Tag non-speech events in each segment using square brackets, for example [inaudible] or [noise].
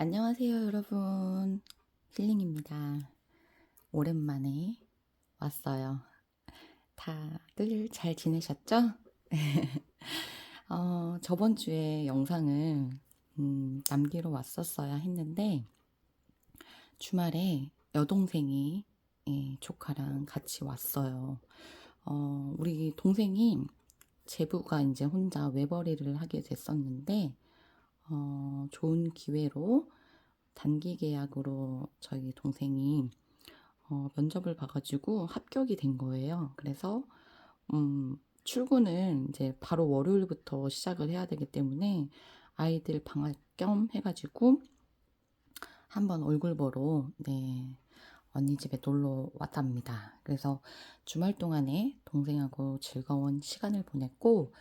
안녕하세요, 여러분. 힐링입니다. 오랜만에 왔어요. 다들 잘 지내셨죠? [laughs] 어, 저번 주에 영상을 음, 남기러 왔었어야 했는데 주말에 여동생이 예, 조카랑 같이 왔어요. 어, 우리 동생이 제부가 이제 혼자 외벌이를 하게 됐었는데 어, 좋은 기회로 단기 계약으로 저희 동생이 어, 면접을 봐가지고 합격이 된 거예요. 그래서 음, 출근을 이제 바로 월요일부터 시작을 해야 되기 때문에 아이들 방학 겸 해가지고 한번 얼굴 보러 네 언니 집에 놀러 왔답니다. 그래서 주말 동안에 동생하고 즐거운 시간을 보냈고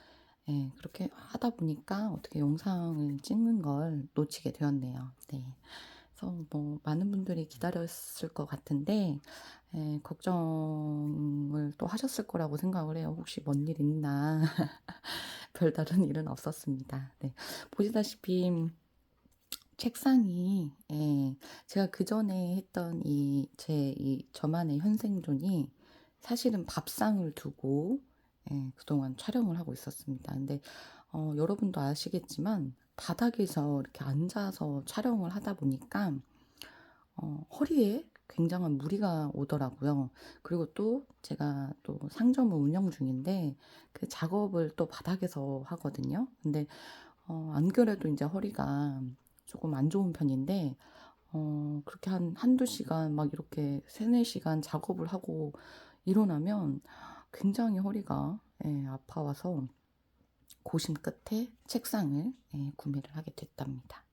예, 그렇게 하다 보니까 어떻게 영상을 찍는 걸 놓치게 되었네요. 네. 그래서 뭐 많은 분들이 기다렸을 것 같은데 예, 걱정을 또 하셨을 거라고 생각을 해요. 혹시 뭔 일 있나 [laughs] 별다른 일은 없었습니다. 네. 보시다시피 책상이 예, 제가 그 전에 했던 이제이 저만의 현생존이 사실은 밥상을 두고 예, 그동안 촬영을 하고 있었습니다. 근데 어, 여러분도 아시겠지만 바닥에서 이렇게 앉아서 촬영을 하다 보니까 어, 허리에 굉장한 무리가 오더라고요. 그리고 또 제가 또 상점을 운영 중인데 그 작업을 또 바닥에서 하거든요. 근데 어, 안 그래도 이제 허리가 조금 안 좋은 편인데 어, 그렇게 한 한두 시간 막 이렇게 세네 시간 작업을 하고 일어나면 굉장히 허리가 예, 아파와서 고심 끝에 책상을 예, 구매를 하게 됐답니다.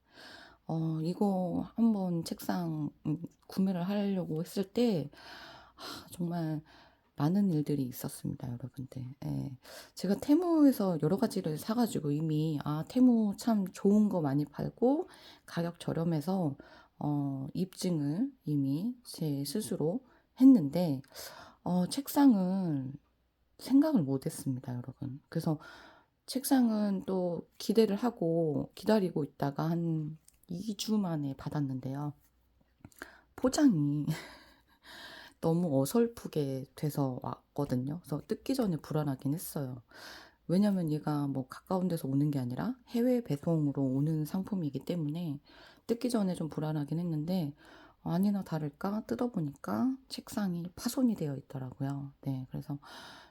어, 이거 한번 책상 음, 구매를 하려고 했을 때 하, 정말 많은 일들이 있었습니다, 여러분들. 예. 제가 테무에서 여러 가지를 사가지고 이미 아 테무 참 좋은 거 많이 팔고 가격 저렴해서 어, 입증을 이미 제 스스로 했는데 어, 책상을 생각을 못 했습니다, 여러분. 그래서 책상은 또 기대를 하고 기다리고 있다가 한 2주 만에 받았는데요. 포장이 [laughs] 너무 어설프게 돼서 왔거든요. 그래서 뜯기 전에 불안하긴 했어요. 왜냐면 얘가 뭐 가까운 데서 오는 게 아니라 해외 배송으로 오는 상품이기 때문에 뜯기 전에 좀 불안하긴 했는데 아니나 다를까 뜯어보니까 책상이 파손이 되어 있더라고요. 네, 그래서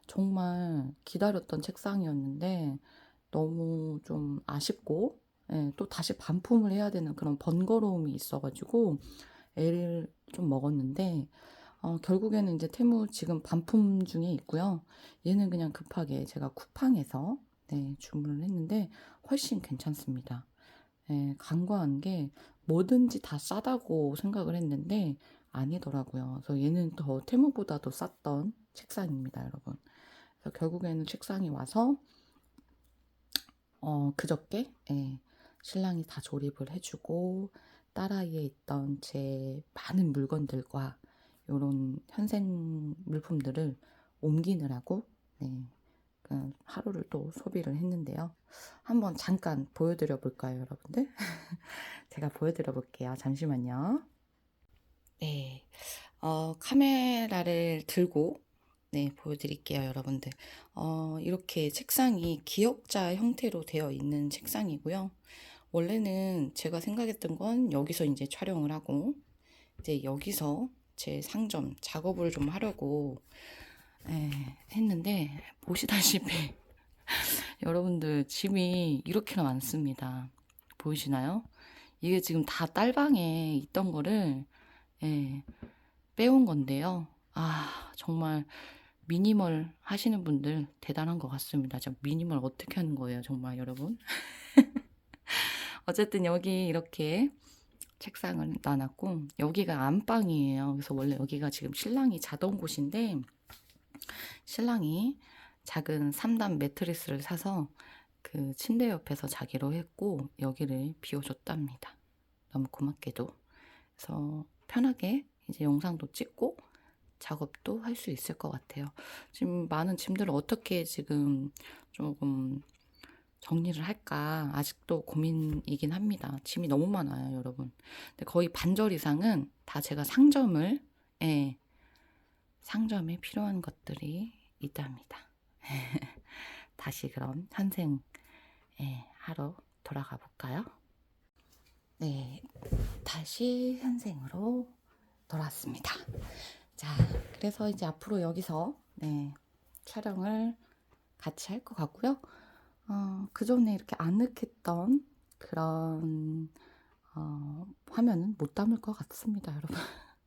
정말 기다렸던 책상이었는데 너무 좀 아쉽고 예, 또 다시 반품을 해야 되는 그런 번거로움이 있어가지고 애를 좀 먹었는데 어, 결국에는 이제 테무 지금 반품 중에 있고요. 얘는 그냥 급하게 제가 쿠팡에서 네, 주문을 했는데 훨씬 괜찮습니다. 예, 간과한 게 뭐든지 다 싸다고 생각을 했는데 아니더라고요. 그래서 얘는 더 테무보다도 쌌던 책상입니다, 여러분. 그래서 결국에는 책상이 와서 어, 그저께 예, 신랑이 다 조립을 해주고 딸아이에 있던 제 많은 물건들과 이런 현생 물품들을 옮기느라고 네, 그 하루를 또 소비를 했는데요. 한번 잠깐 보여드려 볼까요, 여러분들? [laughs] 제가 보여드려 볼게요. 잠시만요. 네, 어, 카메라를 들고 네, 보여드릴게요, 여러분들. 어, 이렇게 책상이 기역자 형태로 되어 있는 책상이고요. 원래는 제가 생각했던 건 여기서 이제 촬영을 하고, 이제 여기서 제 상점 작업을 좀 하려고 예, 했는데, 보시다시피 [laughs] 여러분들 짐이 이렇게나 많습니다. 보이시나요? 이게 지금 다 딸방에 있던 거를 예, 빼온 건데요. 아, 정말 미니멀 하시는 분들 대단한 것 같습니다. 저 미니멀 어떻게 하는 거예요, 정말 여러분? [laughs] 어쨌든 여기 이렇게 책상을 놔놨고 여기가 안방이에요. 그래서 원래 여기가 지금 신랑이 자던 곳인데 신랑이 작은 3단 매트리스를 사서 그 침대 옆에서 자기로 했고 여기를 비워줬답니다. 너무 고맙게도. 그래서 편하게 이제 영상도 찍고 작업도 할 수 있을 것 같아요. 지금 많은 짐들을 어떻게 지금 조금 정리를 할까 아직도 고민이긴 합니다. 짐이 너무 많아요, 여러분. 근데 거의 반절 이상은 다 제가 상점을 예, 상점에 필요한 것들이 있답니다. [laughs] 다시 그럼 현생 예, 하러 돌아가 볼까요? 네, 다시 현생으로 돌아왔습니다. 자, 그래서 이제 앞으로 여기서 네, 촬영을 같이 할 것 같고요. 어, 그 전에 이렇게 아늑했던 그런 어, 화면은 못 담을 것 같습니다, 여러분. [laughs]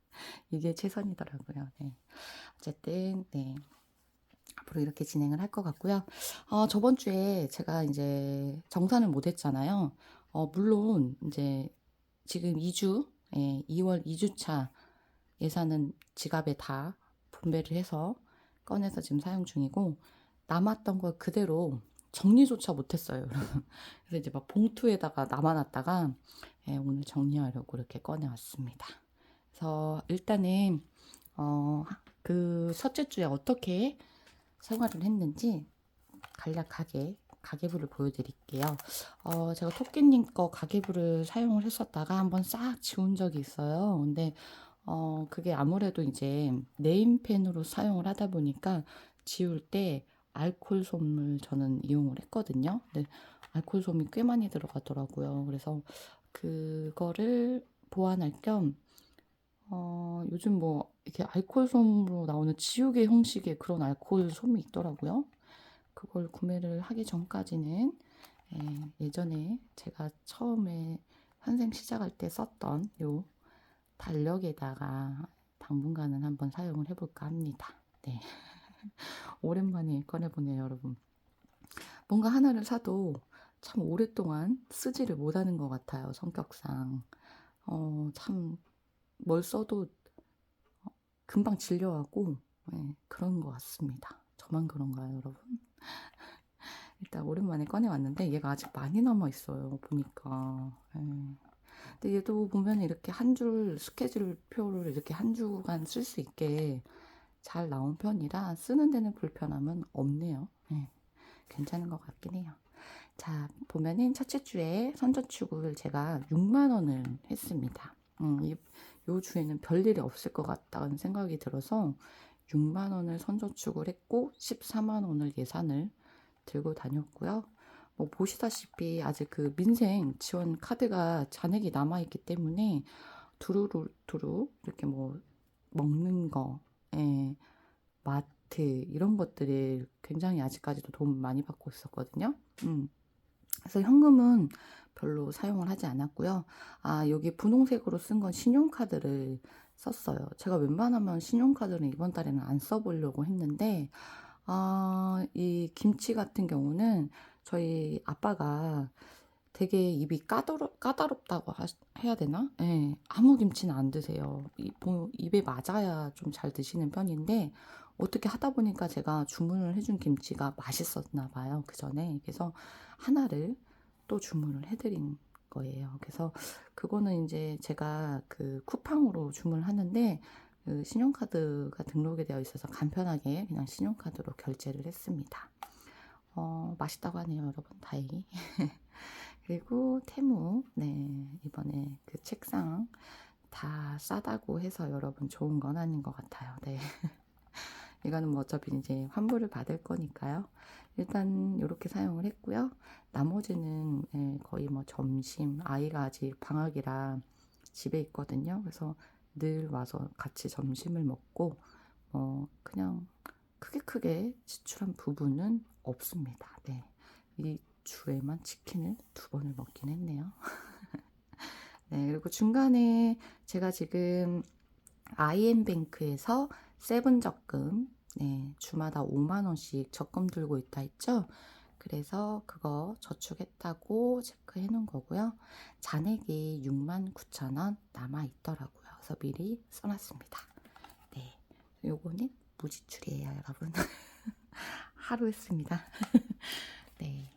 이게 최선이더라고요. 네. 어쨌든 네. 앞으로 이렇게 진행을 할 것 같고요. 어, 저번 주에 제가 이제 정산을 못 했잖아요. 어, 물론 이제 지금 2주, 예, 2월 2주차 예산은 지갑에 다 분배를 해서 꺼내서 지금 사용 중이고 남았던 걸 그대로 정리조차 못했어요. [laughs] 그래서 이제 막 봉투에다가 남아놨다가 예, 오늘 정리하려고 이렇게 꺼내왔습니다. 그래서 일단은 어, 그 첫째 주에 어떻게 생활을 했는지 간략하게 가계부를 보여드릴게요. 어, 제가 토끼님 거 가계부를 사용을 했었다가 한번 싹 지운 적이 있어요. 근데 어, 그게 아무래도 이제 네임펜으로 사용을 하다 보니까 지울 때 알콜 솜을 저는 이용을 했거든요. 근데 알콜 솜이 꽤 많이 들어가더라고요. 그래서 그거를 보완할 겸 어, 요즘 뭐 이렇게 알콜 솜으로 나오는 지우개 형식의 그런 알콜 솜이 있더라고요. 그걸 구매를 하기 전까지는 예, 예전에 제가 처음에 현생 시작할 때 썼던 요 달력에다가 당분간은 한번 사용을 해볼까 합니다. 네. [laughs] 오랜만에 꺼내보네요, 여러분. 뭔가 하나를 사도 참 오랫동안 쓰지를 못하는 것 같아요, 성격상. 어, 참, 뭘 써도 금방 질려하고, 네, 그런 것 같습니다. 저만 그런가요, 여러분? [laughs] 일단 오랜만에 꺼내왔는데 얘가 아직 많이 남아 있어요, 보니까. 네. 근데 얘도 보면 이렇게 한 줄 스케줄 표를 이렇게 한 주간 쓸 수 있게 잘 나온 편이라 쓰는 데는 불편함은 없네요. 네, 괜찮은 것 같긴 해요. 자, 보면은 첫째 주에 선저축을 제가 6만 원을 했습니다. 음, 이, 요 주에는 별일이 없을 것 같다는 생각이 들어서 6만 원을 선저축을 했고 14만 원을 예산을 들고 다녔고요. 뭐 보시다시피 아직 그 민생 지원 카드가 잔액이 남아 있기 때문에 두루루 두루 이렇게 뭐 먹는 거, 예, 마트 이런 것들이 굉장히 아직까지도 도움 많이 받고 있었거든요. 음. 그래서 현금은 별로 사용을 하지 않았고요. 아, 여기 분홍색으로 쓴 건 신용카드를 썼어요. 제가 웬만하면 신용카드는 이번 달에는 안 써보려고 했는데, 아, 이 김치 같은 경우는 저희 아빠가 되게 입이 까다롭, 까다롭다고 하, 해야 되나? 예, 아무 김치는 안 드세요. 이, 보, 입에 맞아야 좀 잘 드시는 편인데, 어떻게 하다 보니까 제가 주문을 해준 김치가 맛있었나 봐요. 그 전에. 그래서 하나를 또 주문을 해드린 거예요. 그래서 그거는 이제 제가 그 쿠팡으로 주문을 하는데, 그 신용카드가 등록이 되어 있어서 간편하게 그냥 신용카드로 결제를 했습니다. 어, 맛있다고 하네요, 여러분. 다행히. [laughs] 그리고 테무, 네, 이번에 그 책상 다 싸다고 해서 여러분 좋은 건 아닌 것 같아요. 네. [laughs] 이거는 뭐 어차피 이제 환불을 받을 거니까요. 일단 이렇게 사용을 했고요. 나머지는 네, 거의 뭐 점심, 아이가 아직 방학이라 집에 있거든요. 그래서 늘 와서 같이 점심을 먹고, 뭐, 그냥 크게 크게 지출한 부분은 없습니다. 네. 이 주에만 치킨을 두 번을 먹긴 했네요. [laughs] 네, 그리고 중간에 제가 지금 IM뱅크에서 세븐 적금, 네, 주마다 5만원씩 적금 들고 있다 했죠? 그래서 그거 저축했다고 체크해 놓은 거고요. 잔액이 6만 9천 원 남아 있더라고요. 그래서 미리 써놨습니다. 네, 요거는 무지출이에요, 여러분. [laughs] 하루 했습니다. [laughs] 네.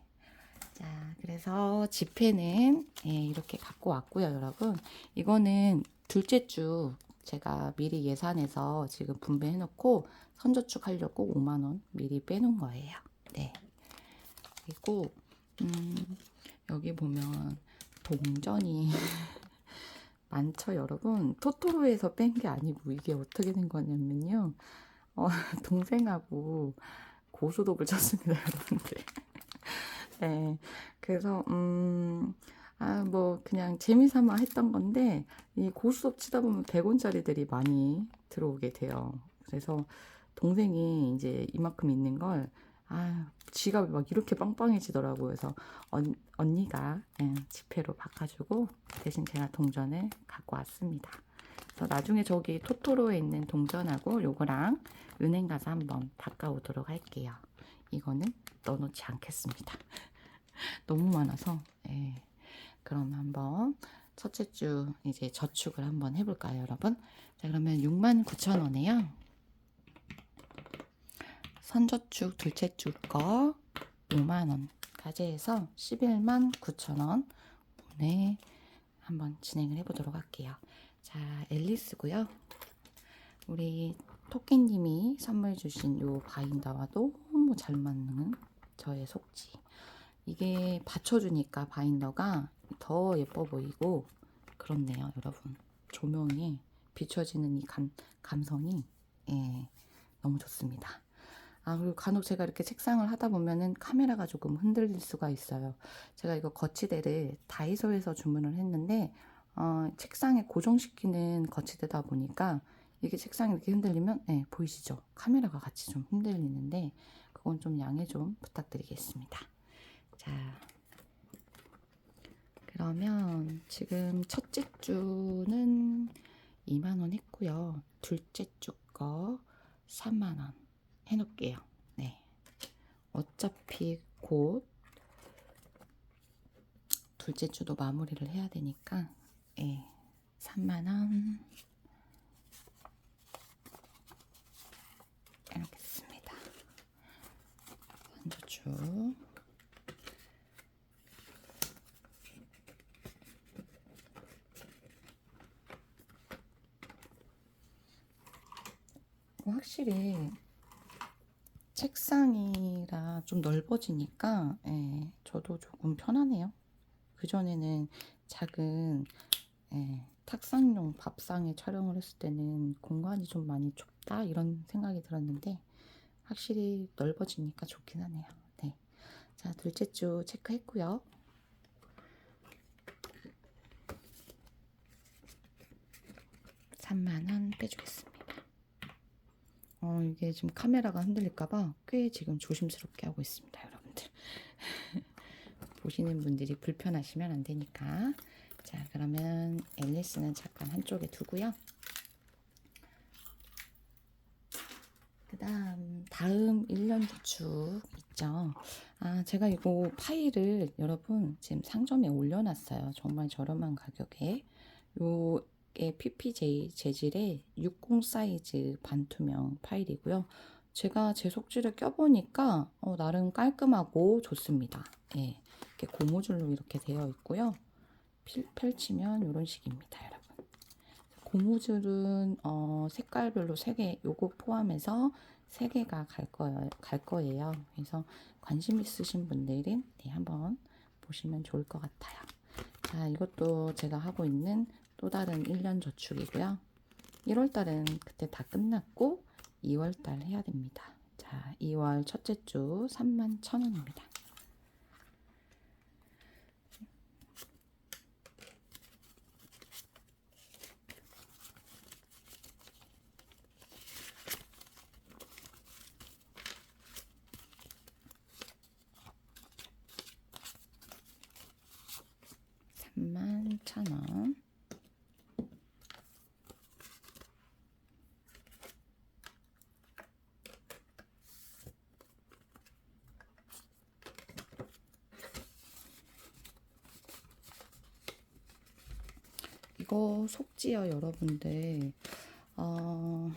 자, 그래서 지폐는 예, 이렇게 갖고 왔고요, 여러분. 이거는 둘째 주 제가 미리 예산해서 지금 분배해 놓고 선저축 하려고 5만 원 미리 빼놓은 거예요. 네. 그리고 음, 여기 보면 동전이 [laughs] 많죠, 여러분. 토토로에서 뺀 게 아니고 이게 어떻게 된 거냐면요. 어, [laughs] 동생하고 고소독을 쳤습니다, 여러분들. 네. [laughs] 그래서, 음, 아, 뭐, 그냥 재미삼아 했던 건데, 이 고수업 치다 보면 100원짜리들이 많이 들어오게 돼요. 그래서 동생이 이제 이만큼 있는 걸, 아, 지갑이 막 이렇게 빵빵해지더라고요. 그래서 언, 언니가 예, 지폐로 바꿔주고 대신 제가 동전을 갖고 왔습니다. 나중에 저기 토토로에 있는 동전하고 요거랑 은행 가서 한번 바꿔오도록 할게요. 이거는 넣어놓지 않겠습니다. [laughs] 너무 많아서. 예. 그럼 한번 첫째 주 이제 저축을 한번 해볼까요, 여러분? 자, 그러면 69,000원에요. 선저축 둘째 주 거 5만원까지 해서 11만 9천원 오늘 한번 진행을 해보도록 할게요. 자, 앨리스고요. 우리 토끼님이 선물 주신 요 바인더와 너무 잘 맞는 저의 속지. 이게 받쳐주니까 바인더가 더 예뻐 보이고 그렇네요, 여러분. 조명에 비춰지는 이 감, 감성이 예, 너무 좋습니다. 아, 그리고 간혹 제가 이렇게 책상을 하다 보면은 카메라가 조금 흔들릴 수가 있어요. 제가 이거 거치대를 다이소에서 주문을 했는데, 어, 책상에 고정시키는 거치대다 보니까 이게 책상이 이렇게 흔들리면, 네, 보이시죠? 카메라가 같이 좀 흔들리는데, 그건 좀 양해 좀 부탁드리겠습니다. 자. 그러면 지금 첫째 주는 2만원 했고요. 둘째 주 거 3만원. 해놓을게요. 네. 어차피 곧 둘째 주도 마무리를 해야 되니까 예, 3만원 해놓겠습니다. 한주주 확실히 책상이라 좀 넓어지니까 예, 저도 조금 편하네요. 그전에는 작은 예, 탁상용 밥상에 촬영을 했을 때는 공간이 좀 많이 좁다 이런 생각이 들었는데 확실히 넓어지니까 좋긴 하네요. 네. 자, 둘째 주 체크했고요. (3만원) 빼주겠습니다. 어, 이게 지금 카메라가 흔들릴까봐 꽤 지금 조심스럽게 하고 있습니다, 여러분들. [laughs] 보시는 분들이 불편하시면 안 되니까. 자, 그러면 앨리스는 잠깐 한쪽에 두고요. 그 다음, 다음 1년 주축 있죠. 아, 제가 이거 파일을 여러분 지금 상점에 올려놨어요. 정말 저렴한 가격에. 요 PPJ 재질의 60 사이즈 반투명 파일이고요. 제가 제 속지를 껴보니까 어, 나름 깔끔하고 좋습니다. 예, 이렇게 고무줄로 이렇게 되어 있고요. 필, 펼치면 이런 식입니다, 여러분. 고무줄은 어, 색깔별로 3개, 요거 포함해서 3개가 갈 거예요. 갈 거예요. 그래서 관심 있으신 분들은 네, 한번 보시면 좋을 것 같아요. 자, 이것도 제가 하고 있는 또 다른 1년 저축이고요. 1월 달은 그때 다 끝났고 2월 달 해야 됩니다. 자, 2월 첫째 주 3만 1,000원입니다. 천원 이거 속지요, 여러분들. 어,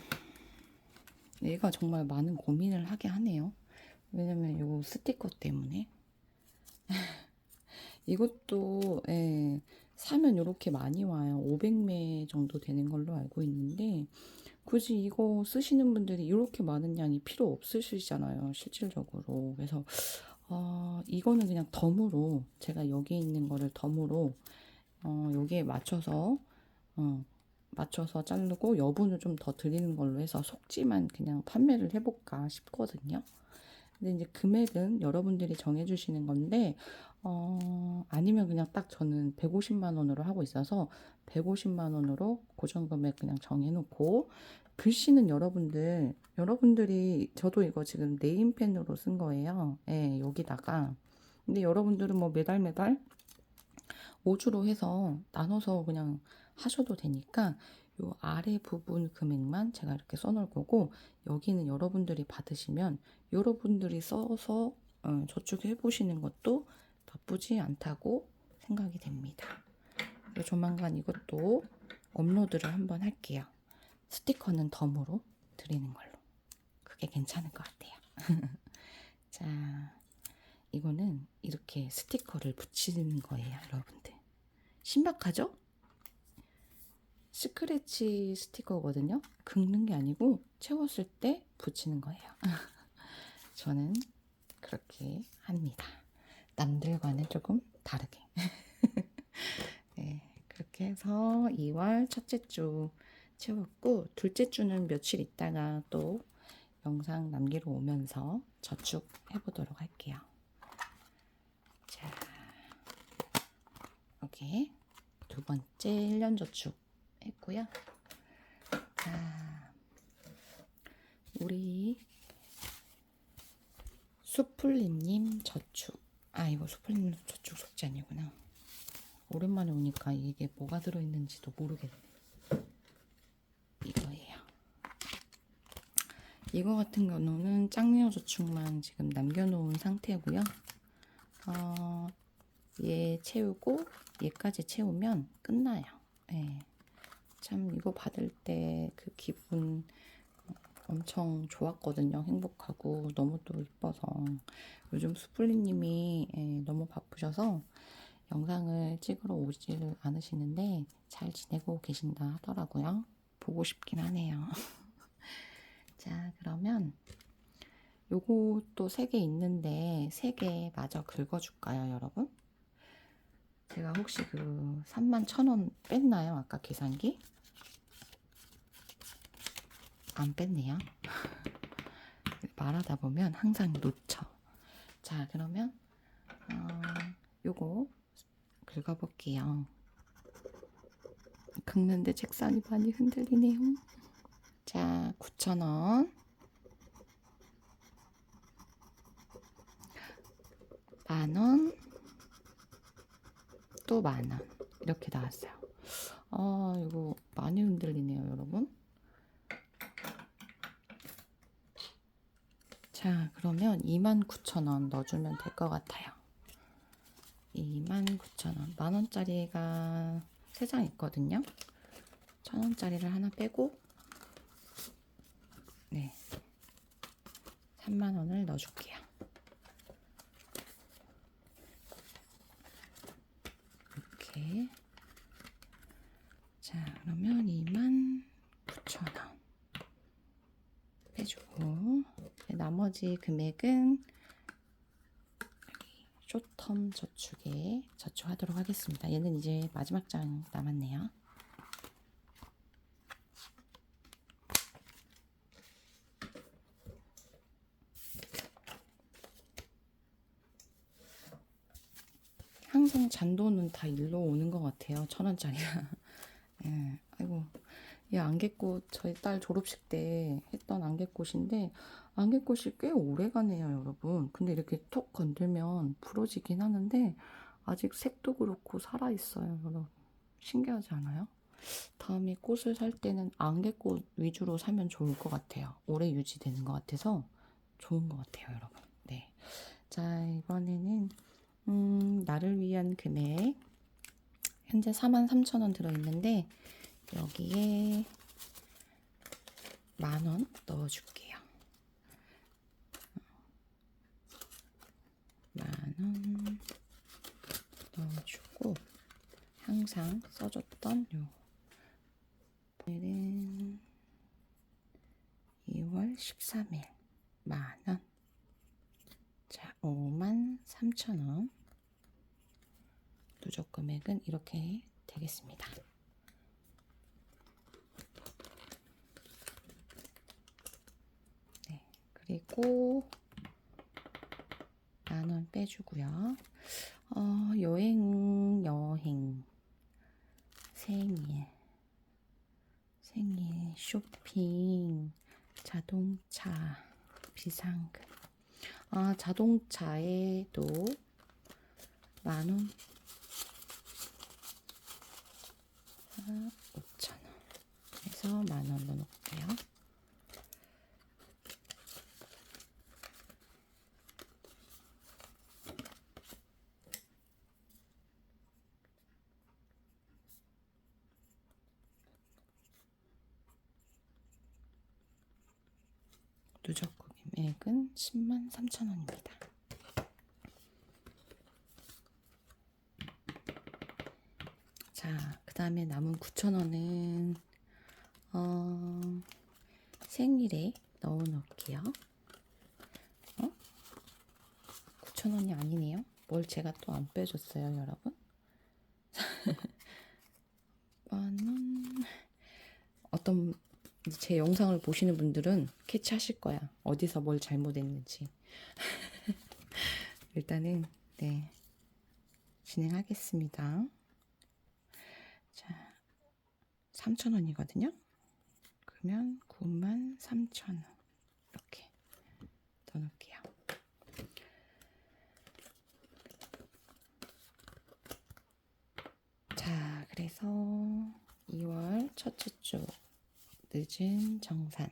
얘가 정말 많은 고민을 하게 하네요. 왜냐면 요 스티커 때문에. [laughs] 이것도, 예, 사면 이렇게 많이 와요. 500매 정도 되는 걸로 알고 있는데, 굳이 이거 쓰시는 분들이 이렇게 많은 양이 필요 없으시잖아요. 실질적으로. 그래서, 어, 이거는 그냥 덤으로 제가 여기 있는 거를 덤으로 어, 여기에 맞춰서 어, 맞춰서 자르고 여분을 좀 더 드리는 걸로 해서 속지만 그냥 판매를 해볼까 싶거든요. 근데 이제 금액은 여러분들이 정해주시는 건데 어, 아니면 그냥 딱 저는 150만 원으로 하고 있어서 150만 원으로 고정 금액 그냥 정해놓고 글씨는 여러분들 여러분들이 저도 이거 지금 네임펜으로 쓴 거예요. 예, 여기다가 근데 여러분들은 뭐 매달 매달 5주로 해서 나눠서 그냥 하셔도 되니까 요 아래 부분 금액만 제가 이렇게 써놓을 거고 여기는 여러분들이 받으시면 여러분들이 써서 어, 저축해 보시는 것도 나쁘지 않다고 생각이 됩니다. 조만간 이것도 업로드를 한번 할게요. 스티커는 덤으로 드리는 걸로. 그게 괜찮을 것 같아요. [laughs] 자, 이거는 이렇게 스티커를 붙이는 거예요, 여러분들. 신박하죠? 스크래치 스티커거든요. 긁는 게 아니고 채웠을 때 붙이는 거예요. [laughs] 저는 그렇게 합니다. 남들과는 조금 다르게. [laughs] 네, 그렇게 해서 2월 첫째 주 채웠고 둘째 주는 며칠 있다가 또 영상 남기러 오면서 저축해 보도록 할게요. 자, 여기 두 번째 1년 저축 했고요. 자, 우리 수풀리님 저축. 아, 이거 수풀리님 저축 속지 아니구나. 오랜만에 오니까 이게 뭐가 들어있는지도 모르겠네. 이거예요. 이거 같은 경우는 짱녀 저축만 지금 남겨놓은 상태고요. 어, 얘 채우고 얘까지 채우면 끝나요. 예. 참 이거 받을 때 그 기분 엄청 좋았거든요. 행복하고 너무 또 이뻐서 요즘 수플리님이 예, 너무 바쁘셔서 영상을 찍으러 오지를 않으시는데 잘 지내고 계신다 하더라고요. 보고 싶긴 하네요. [laughs] 자 그러면 또세개 있는데 세 개 마저 긁어줄까요, 여러분? 제가 혹시 그 3만 천원 뺐나요? 아까 계산기? 안 뺐네요. [laughs] 말하다 보면 항상 놓쳐. 자, 그러면 어, 요거 긁어볼게요. 긁는데 책상이 많이 흔들리네요. 자, 9,000원. 만 원. 또만 원. 이렇게 나왔어요. 아, 이거 많이 흔들리네요, 여러분. 자, 그러면 29,000원 넣어주면 될 것 같아요. 29,000원. 만원짜리가 3장 있거든요. 1,000원짜리를 하나 빼고, 네. 3만원을 넣어줄게요. 이렇게. 자, 그러면 29,000원. 빼주고. 나머지 금액은 쇼텀 저축에 저축하도록 하겠습니다. 얘는 이제 마지막 장 남았네요. 항상 잔돈은 다 일로 오는 것 같아요. 천 원짜리가. [laughs] 예, 아이고. 이 안개꽃 저희 딸 졸업식 때 했던 안개꽃인데 안개꽃이 꽤 오래 가네요, 여러분. 근데 이렇게 톡 건들면 부러지긴 하는데 아직 색도 그렇고 살아 있어요, 여러분. 신기하지 않아요? 다음에 꽃을 살 때는 안개꽃 위주로 사면 좋을 것 같아요. 오래 유지되는 것 같아서 좋은 것 같아요, 여러분. 네. 자, 이번에는 음, 나를 위한 금액 현재 43,000원 들어있는데 여기에 만원 넣어줄게요. 만원 넣어주고 항상 써줬던 요 오늘은 2월 13일 만 원. 자, 5만 3천 원. 누적 금액은 이렇게 되겠습니다. 네, 그리고 만 원 빼주고요. 어, 여행, 여행, 생일, 생일, 쇼핑, 자동차, 비상금. 아, 자동차에도 만 원, 아, 5천 원. 해서 만 원 넣어놓을게요. 누적 금액은 10만 3천 원입니다. 자, 그 다음에 남은 9천 원은 어, 생일에 넣어 놓을게요. 어? 9천 원이 아니네요. 뭘 제가 또 안 빼줬어요, 여러분? [laughs] 만 원. 어떤 제 영상을 보시는 분들은 캐치하실 거야. 어디서 뭘 잘못했는지. [laughs] 일단은 네 진행하겠습니다. 자, 3,000원이거든요. 그러면 9만 3,000원 이렇게 넣어놓을게요. 자, 그래서 2월 첫째 주 늦은 정산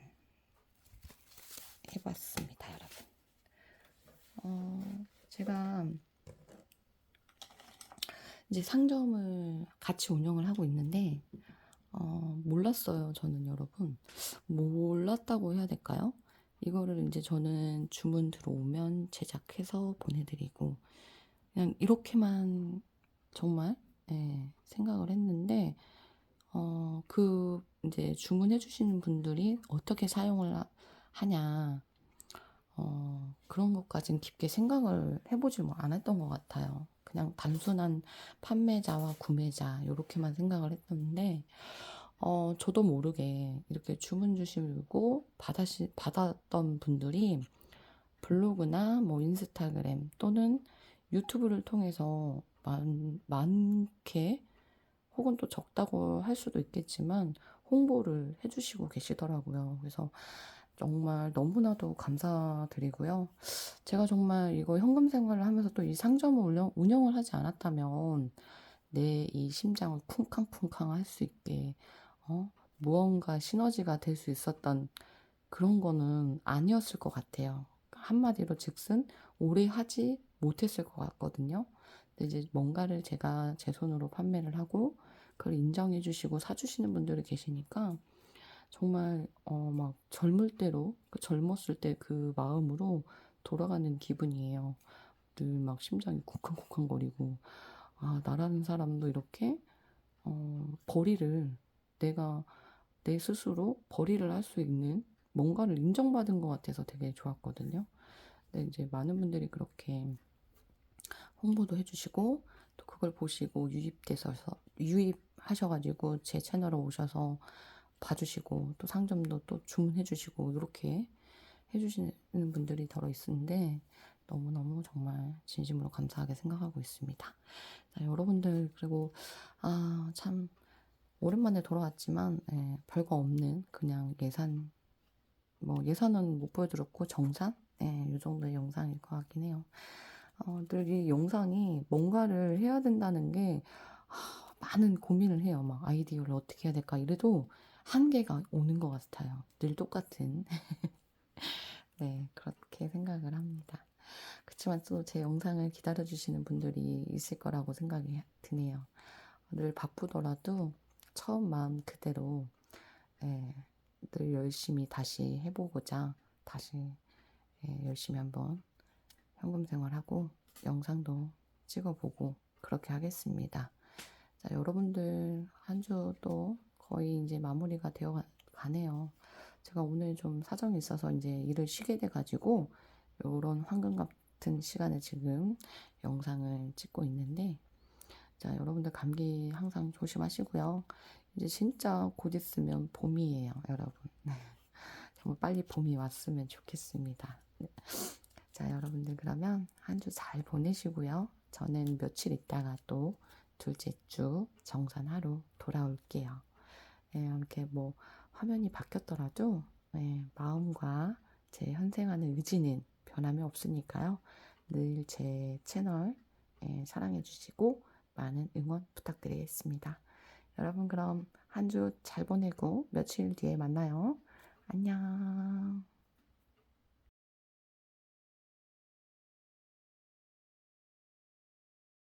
해봤습니다, 여러분. 어, 제가 이제 상점을 같이 운영을 하고 있는데, 어, 몰랐어요, 저는 여러분. 몰랐다고 해야 될까요? 이거를 이제 저는 주문 들어오면 제작해서 보내드리고, 그냥 이렇게만 정말, 예, 생각을 했는데, 어, 그, 이제 주문해 주시는 분들이 어떻게 사용을 하- 하냐, 어, 그런 것까진 깊게 생각을 해보지 뭐 않았던 것 같아요. 그냥 단순한 판매자와 구매자, 요렇게만 생각을 했었는데, 어, 저도 모르게 이렇게 주문 주시고 받아시, 받았던 분들이 블로그나 뭐 인스타그램 또는 유튜브를 통해서 많, 많게 혹은 또 적다고 할 수도 있겠지만 홍보를 해주시고 계시더라고요. 그래서 정말 너무나도 감사드리고요. 제가 정말 이거 현금 생활을 하면서 또 이 상점을 운영, 운영을 하지 않았다면 내 이 심장을 쿵쾅쿵쾅 할 수 있게 어? 무언가 시너지가 될 수 있었던 그런 거는 아니었을 것 같아요. 한마디로 즉슨 오래 하지 못했을 것 같거든요. 근데 이제 뭔가를 제가 제 손으로 판매를 하고 그걸 인정해 주시고 사주시는 분들이 계시니까 정말 어 막 젊을 때로 그 젊었을 때 그 마음으로 돌아가는 기분이에요. 늘 막 심장이 쿵쾅쿵쾅거리고 아 나라는 사람도 이렇게 어 벌이를 내가 내 스스로 벌이를 할 수 있는 뭔가를 인정받은 것 같아서 되게 좋았거든요. 근데 이제 많은 분들이 그렇게 홍보도 해주시고 또 그걸 보시고 유입돼서 유입하셔가지고 제 채널에 오셔서 봐주시고 또 상점도 또 주문해주시고 이렇게 해주시는 분들이 더러 있는데 너무너무 정말 진심으로 감사하게 생각하고 있습니다. 자, 여러분들 그리고 아참 오랜만에 돌아왔지만 예, 별거 없는 그냥 예산 뭐 예산은 못 보여드렸고 정산 예, 이 정도의 영상일 것 같긴 해요. 어, 늘 이 영상이 뭔가를 해야 된다는 게 하, 많은 고민을 해요. 막 아이디어를 어떻게 해야 될까 이래도 한계가 오는 것 같아요. 늘 똑같은. [laughs] 네, 그렇게 생각을 합니다. 그렇지만 또 제 영상을 기다려주시는 분들이 있을 거라고 생각이 드네요. 늘 바쁘더라도 처음 마음 그대로 예, 늘 열심히 다시 해보고자 다시 예, 열심히 한번 현금 생활하고 영상도 찍어보고 그렇게 하겠습니다. 자, 여러분들 한 주도 거의 이제 마무리가 되어 가- 가네요. 제가 오늘 좀 사정이 있어서 이제 일을 쉬게 돼가지고 요런 황금값 같은 시간에 지금 영상을 찍고 있는데 자, 여러분들 감기 항상 조심하시고요. 이제 진짜 곧 있으면 봄이에요, 여러분. 네. [laughs] 정말 빨리 봄이 왔으면 좋겠습니다. 네. 자, 여러분들 그러면 한 주 잘 보내시고요. 저는 며칠 있다가 또 둘째 주 정산하러 돌아올게요. 예, 이렇게 뭐 화면이 바뀌었더라도 예, 마음과 제 현생하는 의지는 변함이 없으니까요. 늘 제 채널 예, 사랑해 주시고 많은 응원 부탁드리겠습니다. 여러분 그럼 한 주 잘 보내고 며칠 뒤에 만나요. 안녕.